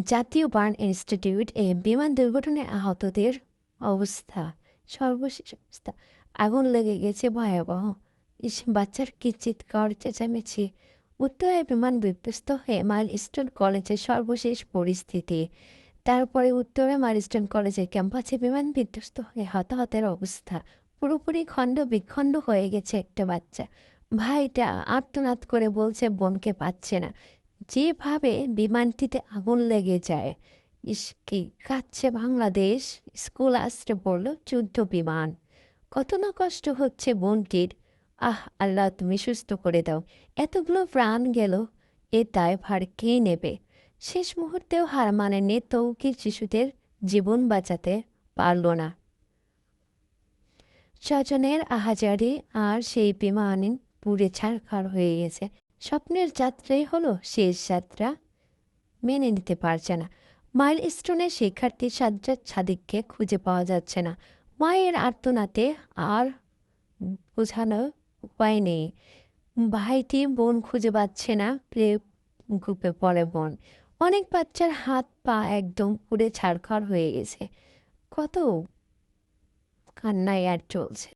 জাতীয় burn institute এ বিমান দুর্ঘটনায় আহতদের অবস্থা, সর্বশেষ অবস্থা। আগুন লেগে গেছে ভয়াবহ। বাচ্চার কি চিৎকার চেঁচামেচি। উত্তরায় বিমান বিধ্বস্ত হয়ে মাইলস্টোন কলেজের সর্বশেষ পরিস্থিতি। তারপরে উত্তরে মাইলস্টোন কলেজের ক্যাম্পাসে বিমান বিধ্বস্ত হয়ে হতাহতের অবস্থা। পুরোপুরি খণ্ড বিখণ্ড হয়ে গেছে একটা বাচ্চা। ভাইটা আর্তনাদ করে বলছে, বোনকে পাচ্ছে না। যেভাবে বিমানটিতে আগুন লেগে যায়, ইস কি কাচ্ছে বাংলাদেশ, স্কুল আসতে পড়ল যুদ্ধ বিমান। কত না কষ্ট হচ্ছে বোনটির। আহ, আল্লাহ, তুমি সুস্থ করে দাও। এতগুলো প্রাণ গেল, এ দায়ভার কে নেবে? শেষ মুহূর্তেও হার মানেনি তৌকির শিশুদের জীবন বাঁচাতে পারল না। স্বজনের আহাজারি আর সেই বিমান পুড়ে ছাড়খাড় হয়ে গেছে। স্বপ্নের যাত্রাই হলো শেষ যাত্রা। মেনে নিতে পারছে না। মাইল স্টোনে শিক্ষার্থী সাজ্জাদ সাদিককে খুঁজে পাওয়া যাচ্ছে না। মায়ের আর্তনাতে আর বোঝানো উপায় নেই। ভাইটি বোন খুঁজে পাচ্ছে না প্লে গ্রুপে পড়ে বোন অনেক বাচ্চার হাত পা একদম পুড়ে ছাড়খাড় হয়ে গেছে। কত কান্নায় আর চলছে।